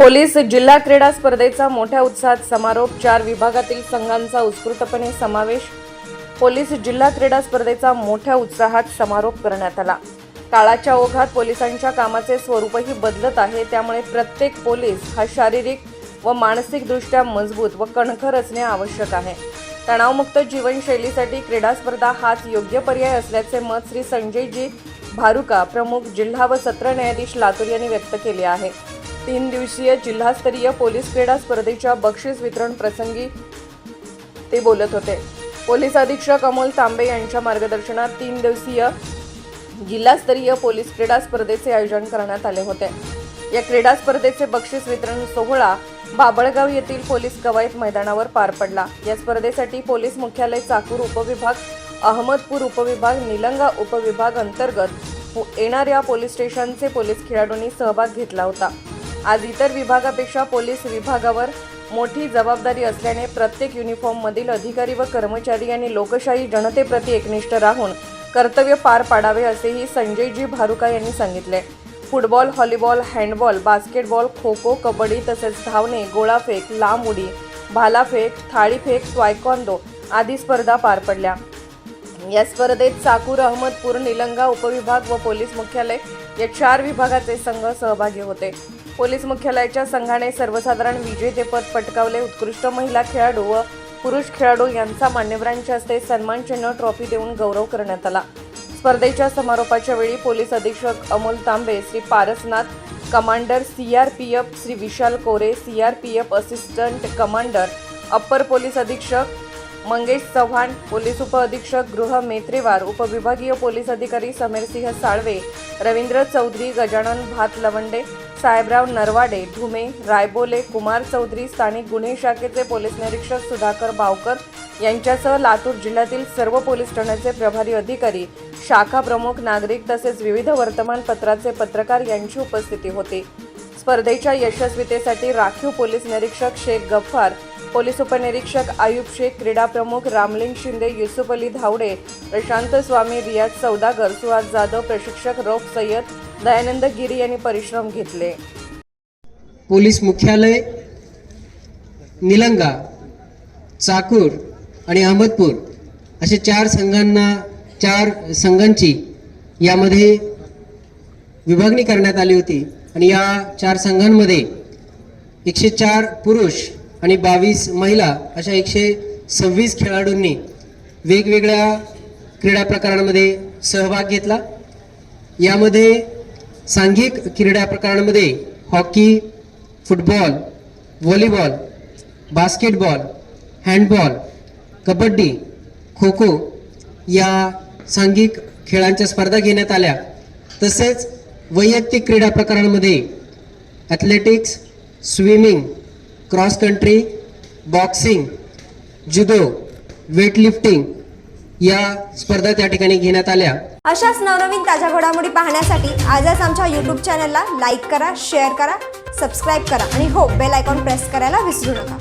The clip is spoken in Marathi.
पोलीस जिल्हा क्रीडा स्पर्धेचा मोठ्या उत्साहात समारोप. चार विभागातील संघांचा उत्स्फूर्तपणे समावेश. पोलीस जिल्हा क्रीडा स्पर्धेचा मोठ्या उत्साहात समारोप करण्यात आला. काळाच्या ओघात पोलिसांच्या कामाचे स्वरूपही बदलत आहे. त्यामुळे प्रत्येक पोलीस हा शारीरिक व मानसिकदृष्ट्या मजबूत व कणखर असणे आवश्यक आहे. तणावमुक्त जीवनशैलीसाठी क्रीडा स्पर्धा हाच योग्य पर्याय असल्याचे मत श्री संजयजी भारुका प्रमुख जिल्हा व सत्र न्यायाधीश लातूर यांनी व्यक्त केले आहे. तीन दिवसीय जिल्हास्तरीय पोलीस क्रीडा स्पर्धेच्या बक्षीस वितरण प्रसंगी ते बोलत होते. पोलीस अधीक्षक अमोल तांबे यांच्या मार्गदर्शनात तीन दिवसीय जिल्हास्तरीय पोलीस क्रीडा स्पर्धेचे आयोजन करण्यात आले होते. या क्रीडा स्पर्धेचे बक्षीस वितरण सोहळा बाबळगाव येथील पोलीस कवायत मैदानावर पार पडला. या स्पर्धेसाठी पोलीस मुख्यालय चाकूर उपविभाग अहमदपूर उपविभाग निलंगा उपविभाग अंतर्गत येणाऱ्या पोलीस स्टेशनचे पोलीस खेळाडूंनी सहभाग घेतला होता. आज इतर विभागापेक्षा पोलीस विभागावर मोठी जबाबदारी असल्याने प्रत्येक युनिफॉर्ममधील अधिकारी व कर्मचारी यांनी लोकशाही जनतेप्रती एकनिष्ठ राहून कर्तव्य पार पाडावे असेही संजयजी भारुका यांनी सांगितले. Football volleyball handball basketball kho kho kabaddi तसेच धावणे गोळाफेक लांब उडी भालाफेक थाळीफेक स्वायकॉन्दो आदी स्पर्धा पार पडल्या. या स्पर्धेत चाकूर अहमदपूर निलंगा उपविभाग व पोलीस मुख्यालय या चार विभागाचे संघ सहभागी होते. पोलीस मुख्यालयाच्या संघाने सर्वसाधारण विजेतेपद पटकावले उत्कृष्ट महिला खेळाडू व पुरुष खेळाडू यांचा मान्यवरांच्या हस्ते सन्मानचिन्ह ट्रॉफी देऊन गौरव करण्यात आला. स्पर्धेच्या समारोपाच्या वेळी पोलीस अधीक्षक Amol Tambe Shri Parasnath commander C R P F Shri Vishal Kore C R P F assistant commander upper police अधीक्षक मंगेश चव्हाण पोलीस उपअधीक्षक गृह मेत्रेवार उपविभागीय पोलीस अधिकारी समीरसिंह साळवे रवींद्र चौधरी गजानन भात लवंडे साहेबराव नरवाडे धुमे रायबोले कुमार चौधरी स्थानिक गुन्हे शाखेचे पोलीस निरीक्षक सुधाकर बावकर यांच्यासह लातूर जिल्ह्यातील सर्व पोलीस ठाण्याचे प्रभारी अधिकारी शाखा प्रमुख नागरिक तसेच विविध वर्तमानपत्राचे पत्रकार यांची उपस्थिती होती. स्पर्धेच्या यशस्वीतेसाठी राखीव पोलीस निरीक्षक शेख गफ्फार पोलीस उपनिरीक्षक आयुब शेख क्रीडा प्रमुख रामलिंग शिंदे युसुफ अली धावडे प्रशांत स्वामी रियाज सौदागर सुहास जाधव प्रशिक्षक रौफ सय्यद दयानंद गिरी यांनी परिश्रम घेतले. पोलीस मुख्यालय निलंगा चाकूर आणि अहमदपूर असे चार संघांना चार संघांची यामध्ये विभागणी करण्यात आली होती. आणि या चार संघांमध्ये एकशे चार पुरुष आणि बावीस महिला अशा एकशे सव्वीस खेळाडूंनी वेगवेगळ्या क्रीडा प्रकारांमध्ये सहभाग घेतला. यामध्ये सांघिक क्रीडा प्रकारांमध्ये hockey football volleyball basketball handball kabaddi kho kho या सांघिक खेळांच्या स्पर्धा घेण्यात आल्या. तसेच वैयक्तिक क्रीडा प्रकारांमध्ये athletics swimming cross country boxing judo weightlifting या स्पर्धा त्या ठिकाणी घेण्यात आल्या. अशाच नवनवीन ताज्या घडामोडी पाहण्यासाठी आजच आमच्या यूट्यूब चॅनलला लाईक करा शेअर करा सबस्क्राईब करा आणि हो बेल आयकॉन प्रेस करायला विसरू नका.